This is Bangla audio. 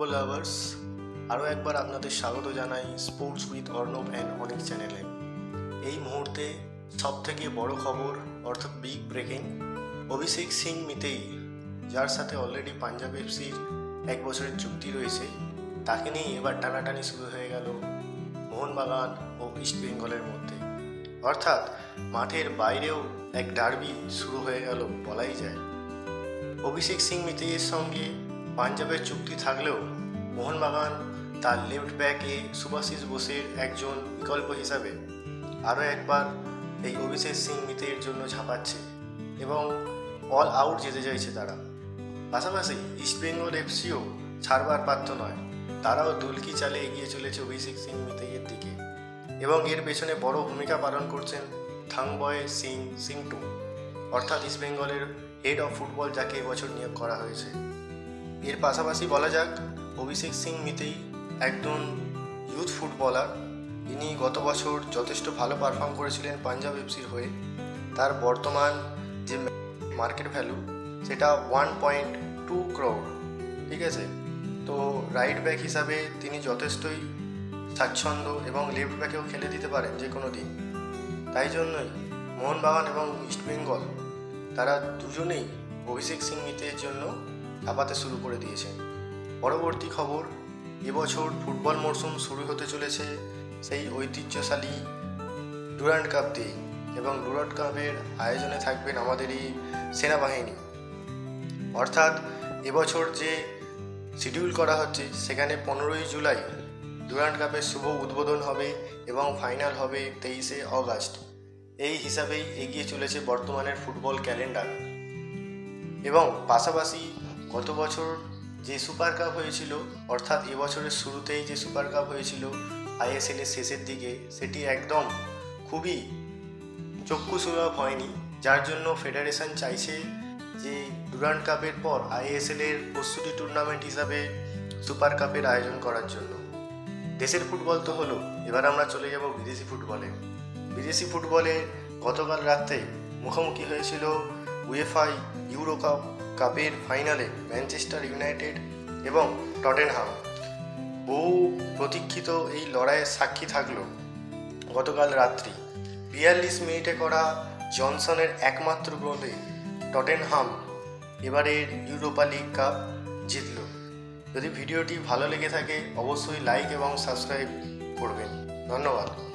ফুটবল লাভার্স আরও একবার আপনাদের স্বাগত জানাই স্পোর্টস উইথ অর্ণব অ্যান্ড অনেক চ্যানেলে এই মুহূর্তে সব থেকে বড় খবর, অর্থাৎ বিগ ব্রেকিং অভিষেক সিং মিতেই, যার সাথে অলরেডি পাঞ্জাব এফসির এক বছরের চুক্তি রয়েছে, তাকে নিয়ে এবার টানাটানি শুরু হয়ে গেল মোহনবাগান ও ইস্ট বেঙ্গলের মধ্যে। অর্থাৎ মাঠের বাইরেও এক ডার্বি শুরু হয়ে গেল বলাই যায়। অভিষেক সিং মিতেইয়ের সঙ্গে পাঞ্জাবের চুক্তি থাকলেও মোহনবাগান তার লেফট ব্যাকে সুভাশিস বোসের একজন বিকল্প হিসাবে আরও একবার এই অভিষেক সিং মিতের জন্য ঝাঁপাচ্ছে এবং অল আউট যেতে চাইছে তারা। পাশাপাশি ইস্টবেঙ্গল এফসিও ছাড়বার পাত্র নয়, তারাও দুলকি চালে এগিয়ে চলেছে অভিষেক সিং মিতেইয়ের দিকে এবং এর পেছনে বড় ভূমিকা পালন করছেন থাংবয় সিং সিংটু। অর্থাৎ ইস্টবেঙ্গলের হেড অফ ফুটবল যাকে এবছর নিয়োগ করা হয়েছে। এর পাশাপাশি বলা যাক, অভিষেক সিং মিতেই একজন ইউথ ফুটবলার ইনি গত বছর যথেষ্ট ভালো পারফর্ম করেছিলেন পাঞ্জাব এফসির হয়ে। তার বর্তমান যে মার্কেট ভ্যালু সেটা ওয়ান পয়েন্ট টু ক্রোড ঠিক আছে? তো রাইট ব্যাক হিসাবে তিনি যথেষ্টই স্বাচ্ছন্দ্য এবং লেফট ব্যাকেও খেলে দিতে পারেন যে কোনো দিন তাই জন্যই মোহনবাগান এবং ইস্টবেঙ্গল তারা দুজনেই অভিষেক সিং মিতের জন্য হাঁপাতে শুরু করে দিয়েছেন পরবর্তী খবর, এবছর ফুটবল মরশুম শুরু হতে চলেছে সেই ঐতিহ্যশালী ডুরান্ড কাপ দিয়ে এবং ডুরান্ড কাপের আয়োজনে থাকবেন আমাদেরই সেনাবাহিনী। অর্থাৎ এবছর যে শিডিউল করা হচ্ছে, সেখানে পনেরোই জুলাই ডুরান্ড কাপের শুভ উদ্বোধন হবে এবং ফাইনাল হবে তেইশে অগাস্ট। এই হিসাবেই এগিয়ে চলেছে বর্তমানের ফুটবল ক্যালেন্ডার। এবং পাশাপাশি গত বছর যে সুপার কাপ হয়েছিল, অর্থাৎ এবছরের শুরুতেই যে সুপার কাপ হয়েছিল আইএসএলের শেষের দিকে, সেটি একদম খুবই চক্ষু সুলভ হয়নি। যার জন্য ফেডারেশন চাইছে যে ডুরান্ড কাপের পর আইএসএলের প্রস্তুতি টুর্নামেন্ট হিসাবে সুপার কাপের আয়োজন করার জন্য। দেশের ফুটবল তো হলো, এবার আমরা চলে যাব বিদেশি ফুটবলে। বিদেশি ফুটবলে গতকাল রাত্রে মুখোমুখি হয়েছিল উয়েফাই ইউরো কাপ কাপের ফাইনালে ম্যানচেস্টার ইউনাইটেড এবং টটেনহাম। বহু প্রতীক্ষিত এই লড়াইয়ের সাক্ষী থাকল গতকাল রাত্রি। বিয়াল্লিশ মিনিটে করা জনসনের একমাত্র গোলে টটেনহাম এবারের ইউরোপা লিগ কাপ জিতল। যদি ভিডিওটি ভালো লেগে থাকে, অবশ্যই লাইক এবং সাবস্ক্রাইব করবেন। ধন্যবাদ।